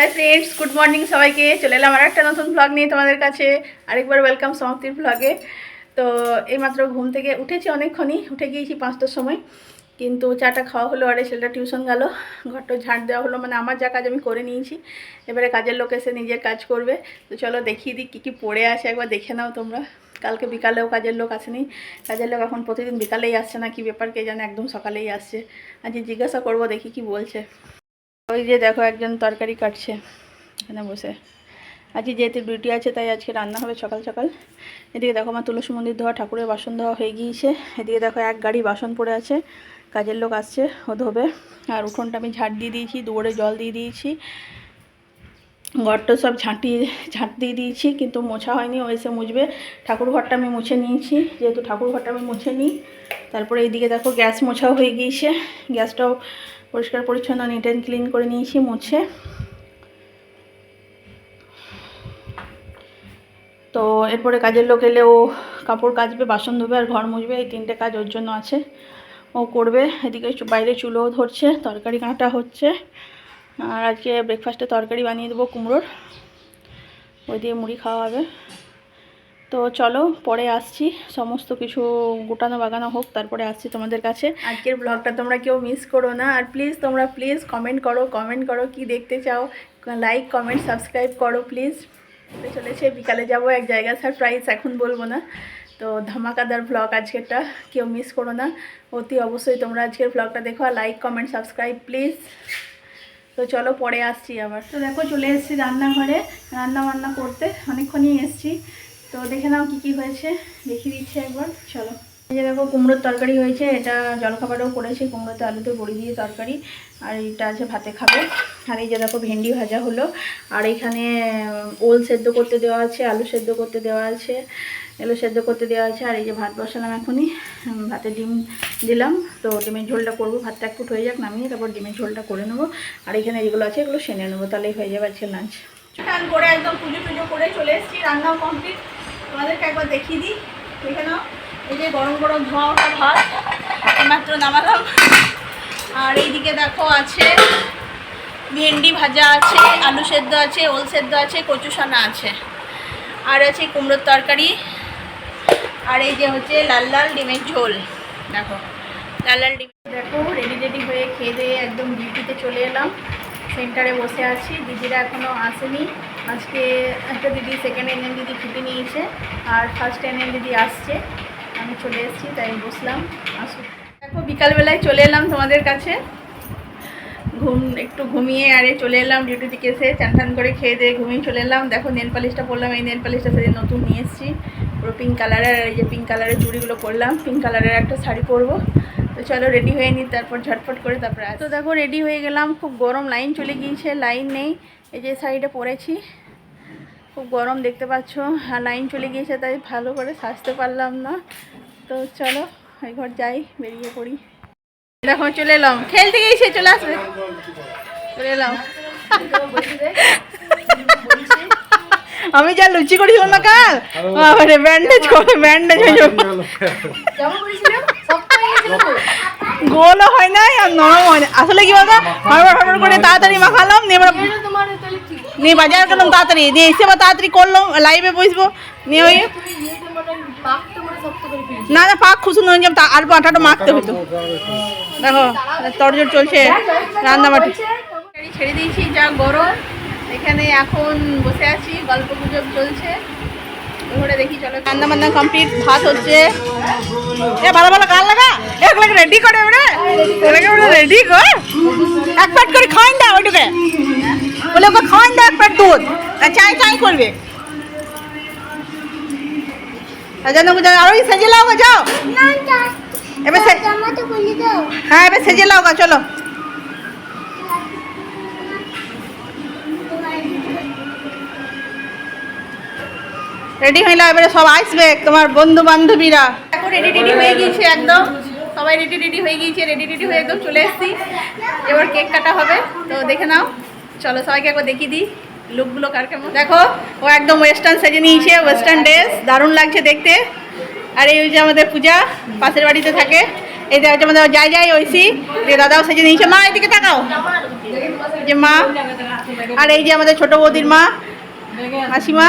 Hi friends good morning সবাইকে। চলে এলাম আর একটা নতুন ব্লগ নিয়ে তোমাদের কাছে। আরেকবার ওয়েলকাম সমাপ্তির ব্লগে তো এইমাত্র ঘুম থেকে উঠেছি অনেকক্ষণই, উঠে গিয়েছি পাঁচটার সময়। কিন্তু চাটা খাওয়া হলো, আরে ছেলেটা টিউশন গেল। ঘরটা ঝাঁট দেওয়া হলো মানে আমার যা কাজ আমি করে নিয়েছি। এবারে কাজের লোক এসে নিজের কাজ করবে। তো চলো দেখিয়ে দিই কী কী পড়ে আছে, একবার দেখে নাও তোমরা। কালকে বিকালেও কাজের লোক আসেনি। কাজের লোক এখন প্রতিদিন বিকালেই আসছে না, কি ব্যাপার কে জানে, একদম সকালেই আসছে। আজকে জিজ্ঞাসা করব, দেখি কি বলছে। ওই যে দেখো একজন তরকারি কাটছে, এখানে বসে। আজকে যেহেতু ডিউটি আছে, তাই আজকে রান্না হবে সকাল সকাল। এদিকে দেখো আমার তুলসী মন্দির ধোয়া, ঠাকুরের বাসন ধোয়া হয়ে গিয়েছে। এদিকে দেখো এক গাড়ি বাসন পড়ে আছে, কাজের লোক আসছে, ও ধোবে। আর উঠোনটা আমি ঝাঁট দিয়ে দিয়েছি, দুয়ারে জল দিয়ে দিয়েছি। ঘরটা সব ঝাঁটিয়ে ঝাঁট দিয়ে দিয়েছি, কিন্তু মোছা হয়নি, ও এসে মুছবে। ঠাকুর ঘরটা আমি মুছে নিয়েছি, যেহেতু ঠাকুর ঘরটা আমি মুছে নিই। তারপরে এইদিকে দেখো গ্যাস মোছাও হয়ে গিয়েছে। গ্যাসটাও পরিষ্কার পরিচ্ছন্ন নিট অ্যান্ড ক্লিন করে নিয়েছি, মুছে। তো এরপরে কাজের লোক এলে ও কাপড় কাচবে, বাসন ধোবে আর ঘর মুছবে, এই তিনটে কাজ ওর জন্য আছে। ও করবে, এদিকে বাইরে চুলোও ধরছে, তরকারি কাঁটা হচ্ছে। আর আজকে ব্রেকফাস্টে তরকারি বানিয়ে দেবো কুমড়োর। ওই দিয়ে মুড়ি খাওয়া হবে। তো চলো, পরে আসছি। সমস্ত কিছু গোটানো বাগানো হোক, তারপরে আসছি তোমাদের কাছে। আজকের ব্লগটা তোমরা কেউ মিস করো না। আর প্লিজ তোমরা প্লিজ কমেন্ট করো কমেন্ট করো কি দেখতে চাও। লাইক কমেন্ট সাবস্ক্রাইব করো প্লিজ চলেছে, বিকালে যাব, এক জায়গা সারপ্রাইজ এখন বলব না। তো ধামাকাদার ব্লগ আজকেরটা, কেউ মিস করো না। অতি অবশ্যই তোমরা আজকের ব্লগটা দেখো আর লাইক কমেন্ট সাবস্ক্রাইব প্লিজ তো চলো, পরে আসছি আবার। তো দেখো, চলে এসেছি রান্নাঘরে। রান্না বান্না করতে, অনেকক্ষণই এসেছি। তো দেখে নাও কী কী হয়েছে। দেখিয়ে দিচ্ছি একবার, চলো। এই যে দেখো, কুমড়োর তরকারি হয়েছে, এটা জলখাবারও করেছি, কুমড়োতে আলুতে বড়ি দিয়ে তরকারি, আর এটা আছে ভাতে খাবে। আর এই যে দেখো, ভেন্ডি ভাজা হলো, আর এখানে ওল সেদ্ধ করতে দেওয়া আছে, আলু সেদ্ধ করতে দেওয়া আছে, এলো সেদ্ধ করতে দেওয়া আছে, আর এই যে ভাত বসালাম এখনই ভাতে ডিম দিলাম। তো ডিমের ঝোলটা করব, ভাতটা একটু হয়ে যাক, নামিয়ে তারপর ডিমের ঝোলটা করে নেব। আর এখানে যেগুলো আছে, এগুলো সেনে নেব, তাহলেই হয়ে যাবে আজকে লাঞ্চ। করে একদম পুজো টুজো করে চলে এসেছি, রান্নাও কমপ্লিট। তোমাদেরকে একবার দেখিয়ে দিই। দেখে নাও। এই যে গরম গরম ধোয়া ওঠা ভাত মাত্র নামালাম। আর এইদিকে দেখো আছে, ভেন্ডি ভাজা আছে, আলু সেদ্ধ আছে, ওল সেদ্ধ আছে, কচু সানা আছে। আর আছে কুমড়োর তরকারি। আর এই যে হচ্ছে লাল লাল ডিমের ঝোল। দেখো, লাল লাল ডিম দেখো রেডি রেডি হয়ে খেয়ে দিয়ে একদম ডিউটিতে চলে এলাম। সেন্টারে বসে আছি। দিদিরা এখনও আসেনি। আজকে একটা দিদি সেকেন্ড এনএম দিদি ছুটি নিয়েছে আর ফার্স্ট এনএম দিদি আসছে। আমি চলে এসেছি, তাই বসলাম। আসুক। দেখো, বিকালবেলায় চলে এলাম তোমাদের কাছে। ঘুম, একটু ঘুমিয়ে আরে চলে এলাম ডিউটি থেকে এসে চান টান করে খেয়ে দিয়ে ঘুমিয়ে চলে এলাম। দেখো নেল পালিশটা পরলাম। এই নেল পালিশটা সেদিন নতুন নিয়ে এসেছি। পুরো পিঙ্ক কালারের আর এই যে পিঙ্ক কালারের চুড়িগুলো পরলাম। পিঙ্ক কালারের একটা শাড়ি পরবো। তো চলো রেডি হয়ে নিই তারপর ঝটফট করে তারপরে তো দেখো রেডি হয়ে গেলাম খুব গরম লাইন চলে গিয়েছে লাইন নেই এই যে শাড়িটা পরেছি খুব গরম দেখতে পাচ্ছ আর লাইন চলে গিয়েছে তাই ভালো করে সাজতে পারলাম না। তো চলো এই ঘর যাই বেরিয়ে পড়ি। দেখো চলে এলাম। খেলতে গিয়েছে চলে আসবে। চলে এলাম। আমি যা লুচি করেছিলাম না কাল? বাবারে ব্যান্ডেজ করে ব্যান্ডেজ হয়ে যাবে। গোলও হয় নাই আর নরম হয় না আসলে কি বলতো? হড়বড় হড়বড় করে তাড়াতাড়ি মাখালাম নিয়ে এবার নিয়ে বাজার গেলাম তাড়াতাড়ি। দিয়ে এসে আবার তাড়াতাড়ি করলাম লাইভে বসবো। নিয়ে ওই না না পাক খুশুন হয়ে যাবে তা- অল্প আটাটা মাখতে হতো দেখো তরজোর চলছে রান্না বাটি। ছেড়ে দিয়েছি যা গরম। এখানে এখন বসে আছি গল্প গুজব চলছে। ঘুরে দেখি চলো। রান্না বান্না কমপ্লিট ভাত হচ্ছে। এ ভালো ভালো গান লাগা। এগুলোকে রেডি করে ওরে। এগুলোকে রেডি কর। এক প্যাট করে খাওয়াইন দাও ওইটুকে। বলে ওকে খাওয়াইন দাও এক প্যাট দুধ। আর চাই চাই করবে। আরও সেজে লাও যাও। এবার হ্যাঁ এবার সেজে লাও গা চলো। রেডি হইলা? এবারে সব আসবে তোমার বন্ধু বান্ধবীরা এখন রেডি রেডি হয়ে গিয়েছে একদম। সবাই রেডি রেডি হয়ে গিয়েছে রেডি রেডি হয়ে একদম চলে এসেছি। এবার কেক কাটা হবে, তো দেখে নাও। চলো সবাইকে একবার দেখিয়ে দিই লুকগুলো কার কেমন। দেখো, ও একদম ওয়েস্টার্ন সেজে নিয়েছে ওয়েস্টার্ন ড্রেস দারুণ লাগছে দেখতে। আর এই যে আমাদের পূজা, পাশের বাড়িতে থাকে। এই যে আমাদের যাই যাই যে দাদাও সেজে নিয়েছে। মা, এদিকে তাকাও। যে মা, আর এই যে আমাদের ছোট বৌদির মা, মাসিমা।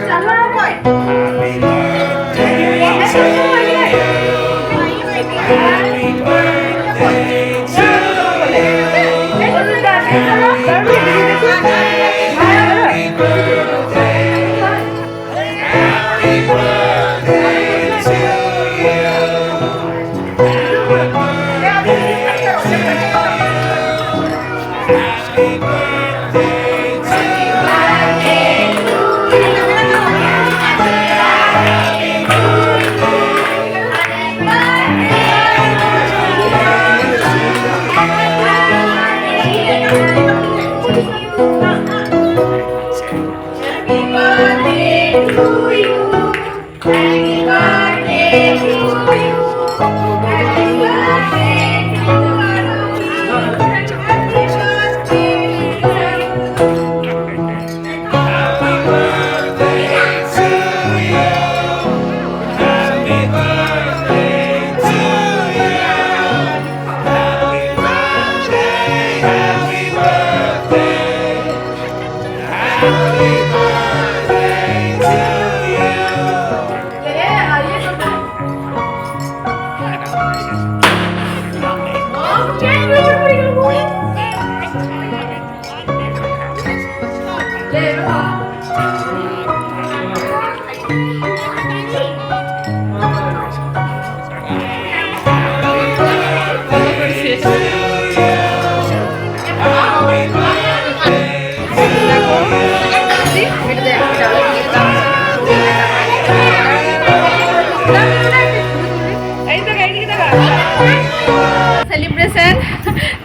Celebration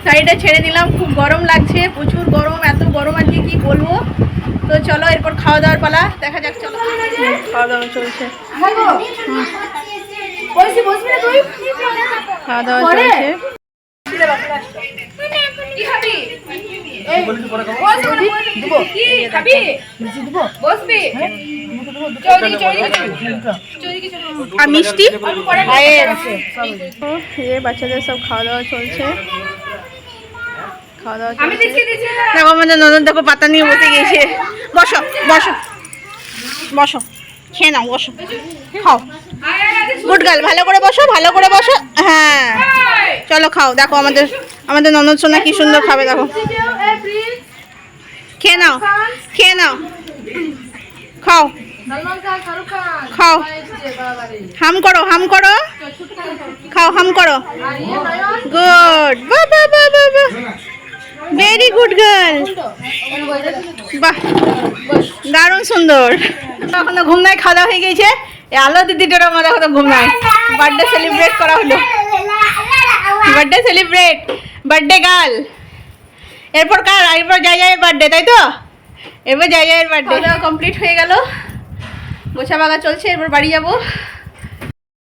শাড়িটা ছেড়ে দিলাম খুব গরম লাগছে প্রচুর গরম এত গরম আজকে কি বলব? তো চলো এরপর খাওয়া দাওয়ার পালা দেখা যাক চলো। খাওয়া দাওয়া চলছে। খাওয়া দাওয়া চলছে। আর মিষ্টি? বাচ্চাদের সব খাওয়া দাওয়া চলছে। খাওয়া দাওয়া দেখো আমাদের ননদ দেখো পাতা নিয়ে বসে গিয়েছে। বসো বসো বসো খেয়ে নাও বসো খাও। গুড ভালো করে বসো ভালো করে বসো। হ্যাঁ চলো খাও দেখো আমাদের আমাদের ননদ সোনা কি সুন্দর খাবে দেখো। খেয়ে নাও খেয়ে নাও। খাও। খাও। হাম করো হাম করো। খাও হাম করো। গুড বা বাহ বাহ বাহ। ভেরি গুড গার্ল বাহ, দারুণ সুন্দর। এখনও ঘুম নাই, খাওয়া হয়ে গেছে। আলো দিদিটার আমার এখন ঘুম নাই। বার্থডে সেলিব্রেট করা হলো। বার্থডে সেলিব্রেট বার্থডে গার্ল এরপর কার? এরপর যাই যাই বার্থডে তাই তো? এরপর যাই যাই বার্থডে কমপ্লিট হয়ে গেল। গোছা বাগা চলছে, এরপর বাড়ি যাব।